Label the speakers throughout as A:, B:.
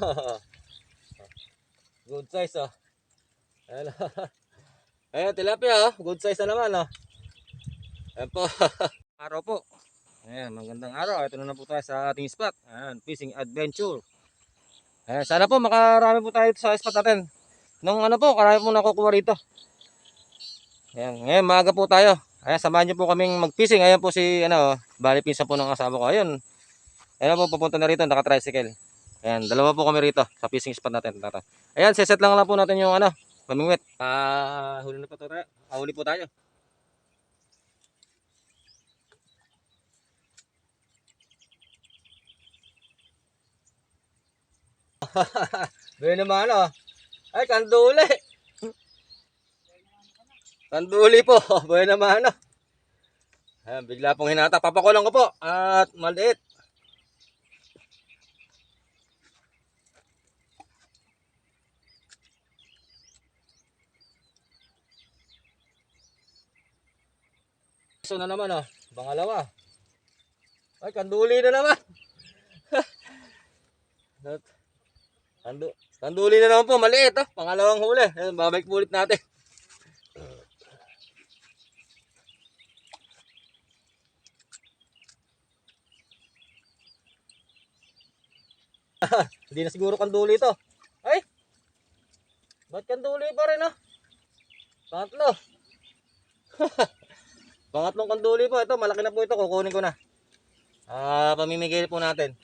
A: Good size oh. Ayan. Ayan, tilapia oh. Good size na naman oh. Ayan po. araw po. Ayan, magandang araw. Ito na na po tayo sa ating spot. Ayan, fishing adventure. Ayan, sana po makarami po tayo sa spot natin. Nung ano po, karami po nakukuha rito. Ayan, ngayon maaga po tayo. Ayan, samahan niyo po kaming mag-fishing. Ayan po si, ano, bali pinsa po ng asawa ko. Ayun. Ayan po, papunta na rito, naka-tricycle. Ayan, dalawa po kami rito sa fishing spot natin. Ayan, seset lang lang po natin yung ano, mamingwit. Ah, huli na po tayo. Ah, huli po tayo. Gaya naman ano. Ay, kanduli. Kanduli po. Gaya naman ano. Ayan, bigla pong hinata. Papakulang ko po. At maliit. So na naman oh. Pangalawa. Ay, kanduli na naman. Kandu kanduli na naman po. Maliit oh. Pangalawang huli. Ayan, babalik po ulit natin. Hindi na siguro kanduli ito. Ay! Ba't kanduli pa rin ah? Pangatlo. Pangatlong kanduli po. Ito, malaki na po ito. Kukunin ko na. Ah, pamimigay po natin.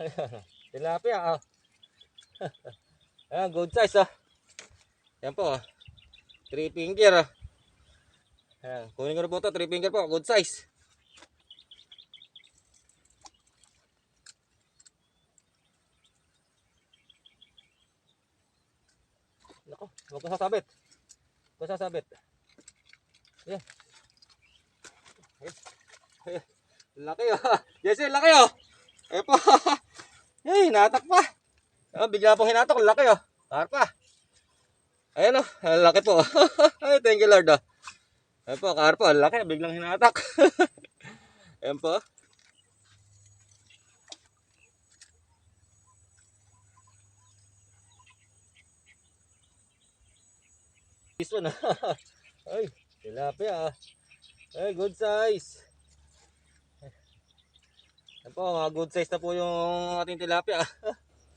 A: Tilapia ah. Ayan, good size ah. Yan po ah. Three finger ah. Ayan, kunin ko na po ito. Three finger po. Good size. Nako, huwag ko sasabit. Huwag ko sasabit. Ayan. Ayan. Ayan. Laki oh. Yes, laki oh. Eh po. Ay, natak pa. Oh, bigla pong hinatak. Laki oh. Karpa. Ayan oh. Laki po. Ay, thank you Lord oh. Ayan po, karpa. Laki. Biglang hinatak. Ayan po. This one ah. Ay, tilapia ah. Ay, good size. Yan po, mga good size na po yung ating tilapia.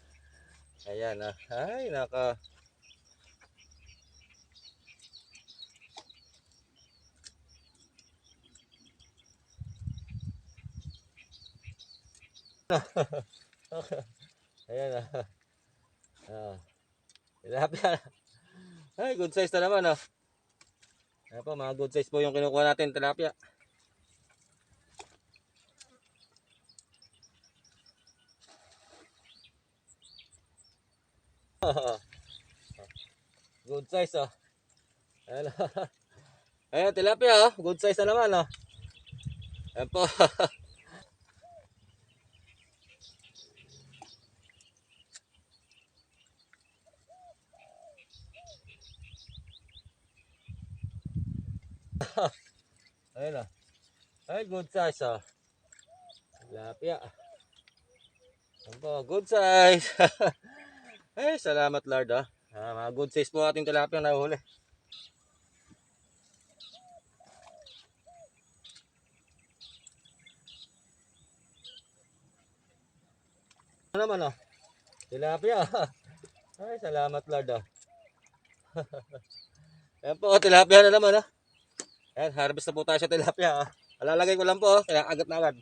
A: Ayan ah. Ay, naka... Ayan ah. Ah. Tilapia. Ay, good size na naman ah. Ayan po, mga good size po yung kinukuha natin, tilapia. good size oh. Ayan, Ayan tilapia oh. Good size na naman oh. Ayan po. Ayan oh. Ay, good size oh. Tilapia. Ayan po, good size. Ay, salamat Lord ah. Ah, mga good size po ating tilapia na huli. Ano naman ah? Tilapia. Ay, salamat Lord ah. Ayan po, tilapia na naman ah. Ayan, harvest na po tayo sa tilapia ah. Alalagay ko lang po, oh, kaya agad na agad.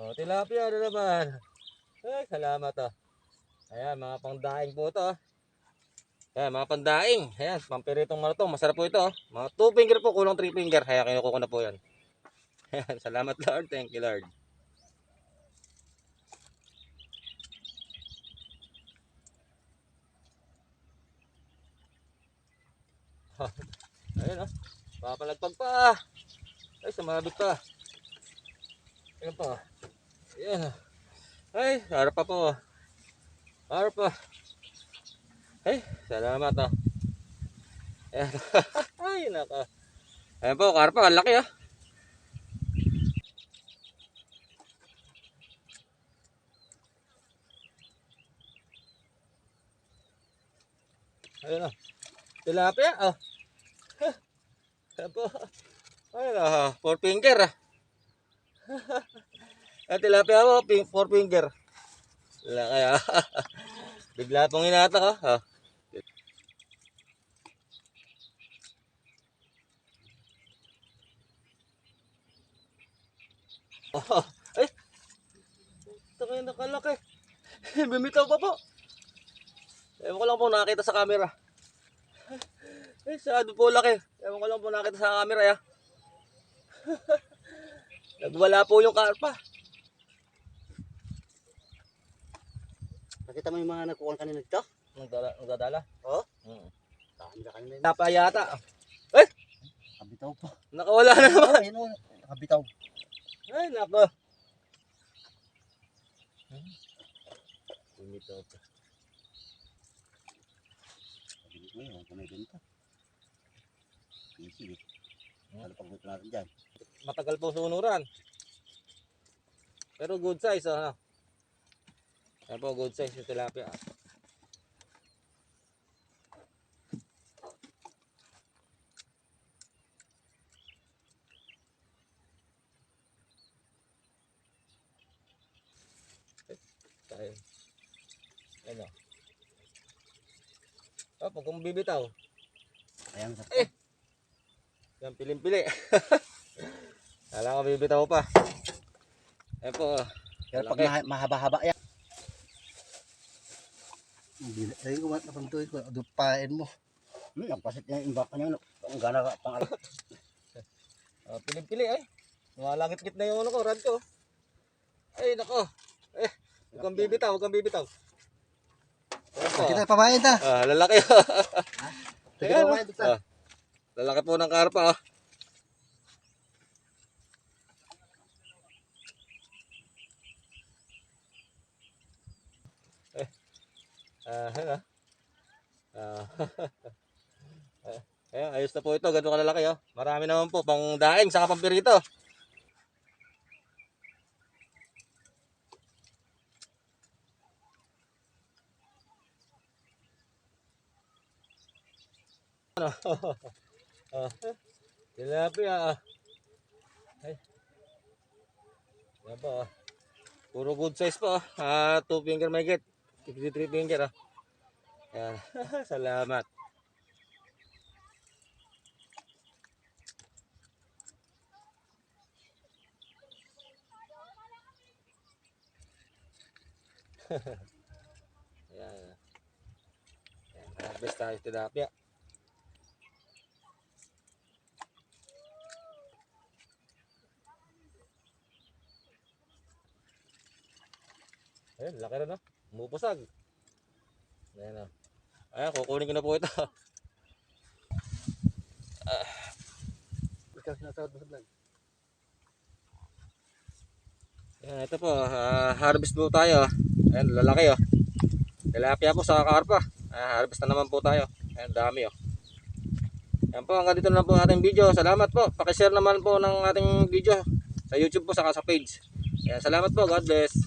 A: Oh, tilapia na naman. Ay, salamat ah. Ayan, mga pangdaing po ito. ah. Ayan, mga pandaing. Ayan, pampiritong mga to. Masarap po ito. oh. Mga 2 finger po, kulang 3 finger. Kaya kinukuha na po yan. Ayan, salamat Lord. Thank you Lord. Ayan ah. Papalagpag pa. Ay, sumabit pa. Ayan po. Ayan. Ay, harap pa po. Harap pa. Ay, salamat ah. Ayan. Ay, naka. Ayan po, karpa, ang laki ah. Ayun ah. Tilapia ah. Ayan po. Ayun ah, four finger ah. At tilapia mo, four finger. Wala kaya. Bigla pong inatak ah. Oh, ay! Ito kayo nakalaki. Bumitaw pa po. Ewan ko lang po nakita sa camera. Ay, sado po laki. Ewan ko lang po nakita sa camera ya. Nagwala po yung karpa.
B: Nakita mo yung mga nagkukuhan kanina dito?
A: Nagdala, nagdadala?
B: Oo.
A: Hmm.
B: Tanda kanina yun.
A: Napa yata.
B: Nakabitaw pa.
A: Nakawala na naman.
B: Oo, yun o. Nakabitaw.
A: Ay, nako. Bumitaw pa.
B: Sabi ko yun, kung may ganito. Easy.
A: Hmm.
B: Ano pag natin dyan?
A: Matagal po sunuran. Pero good size, ano? Yan po, good size yung tilapia. Tayo. Ano? Oh, pag kung bibitaw,
B: Ayan, sa
A: Eh! Yan piling-pili. Kala ko bibitaw pa. Ayan po. oh.
B: Pero pag maha- mahaba-haba yan. Hindi na. Sabi ko, napantuin ko. Dupain mo. Hmm, ang pasit niya yung baka niya. Ang gana ka pang alam.
A: Oh, piling-pili ay. Malangit-ngit na yung ano ko, rad ko. Ay, nako. Eh, huwag kang bibitaw, huwag kang bibitaw. Ayan po.
B: Kita pamain ta.
A: Ah, lalaki.
B: Kita
A: Ayan,
B: pamain ta.
A: ah. Lalaki po ng karpa. Oh. Eh. Ah, ano? Ah. Ayan, ayos na po ito. Ganito kalalaki, oh. Marami naman po. Pang daing, saka pang pirito. Ano? ah, tilapia. ah. Ay. Yan ah. Puro good size po. Ah, two finger may get. Three finger. Ah. Yan. Salamat. Yan. Yan. Harvest tayo tilapia. Ayun, laki na no. Umupusag. Ayan na. Ayan, kukunin ko na po ito.
B: Ikaw sinasawad-basad lang.
A: Ayan, ito po. ah, harvest po tayo. Ayan, lalaki oh. Tilapia po sa karpa. Ah, harvest na naman po tayo. Ayan, dami oh. Ayan po, hanggang dito na po ating video. Salamat po. Pakishare naman po ng ating video sa YouTube po saka sa page. Ayan, salamat po. God bless.